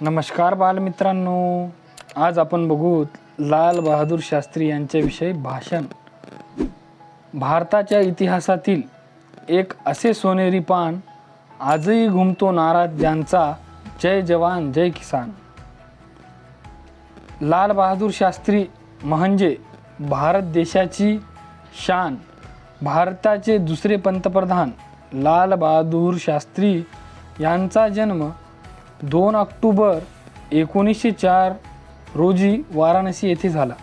नमस्कार बालमित्रांनो. आज आपण बघू लाल बहादूर शास्त्री यांच्याविषयी भाषण. भारताच्या इतिहासातील एक असे सोनेरी पान आजही घुमतो नाराज ज्यांचा जय जवान जय किसान. लाल बहादूर शास्त्री म्हणजे भारत देशाची शान. भारताचे दुसरे पंतप्रधान लाल बहादूर शास्त्री यांचा जन्म दोन ऑक्टोबर एकोणीसशे चार रोजी वाराणसी येथे झाला.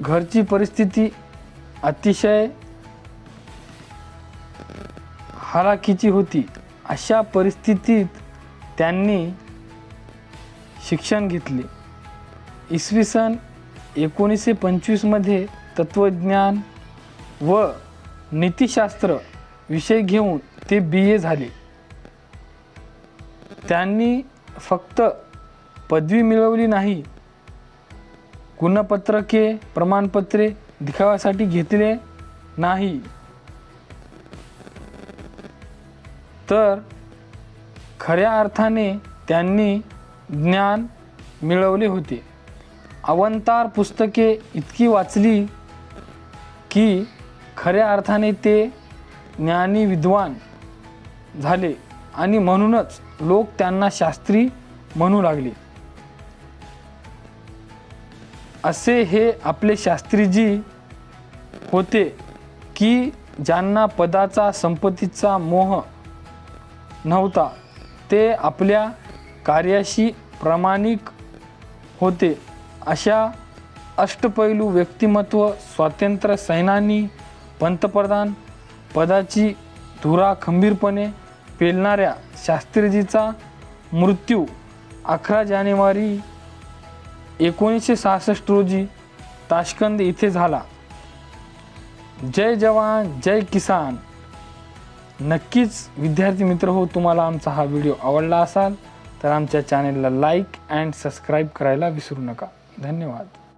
घरची परिस्थिती अतिशय हालाखीची होती. अशा परिस्थितीत त्यांनी शिक्षण घेतले. इसवी सन एकोणीसशे पंचवीसमध्ये तत्त्वज्ञान व नीतिशास्त्र विषय घेऊन ते बी ए झाले. त्यांनी फक्त पदवी मिळवली नाही गुणपत्रके प्रमाणपत्रे दिखाव्यासाठी घेतले नाही. तर खऱ्या अर्थाने त्यांनी ज्ञान मिळवले होते. अवंतार पुस्तके इतकी वाचली की खऱ्या अर्थाने ते ज्ञानी विद्वान झाले. आणि म्हणूनच लोक त्यांना शास्त्री म्हणू लागले. असे हे आपले शास्त्रीजी होते की ज्यांना पदाचा संपत्तीचा मोह नव्हता ते आपल्या कार्याशी प्रामाणिक होते. अशा अष्टपैलू व्यक्तिमत्व स्वातंत्र्य सैनानी पंतप्रधान पदाची धुरा खंबीरपणे पेलणाऱ्या शास्त्रीजीचा मृत्यू अकरा जानेवारी एकोणीसशे सहासष्ट रोजी ताशकंद इथे झाला. जय जवान जय किसान. नक्कीच विद्यार्थी मित्र हो तुम्हाला आमचा हा व्हिडिओ आवडला असाल तर आमच्या चॅनेलला लाईक अँड सबस्क्राईब करायला विसरू नका. धन्यवाद.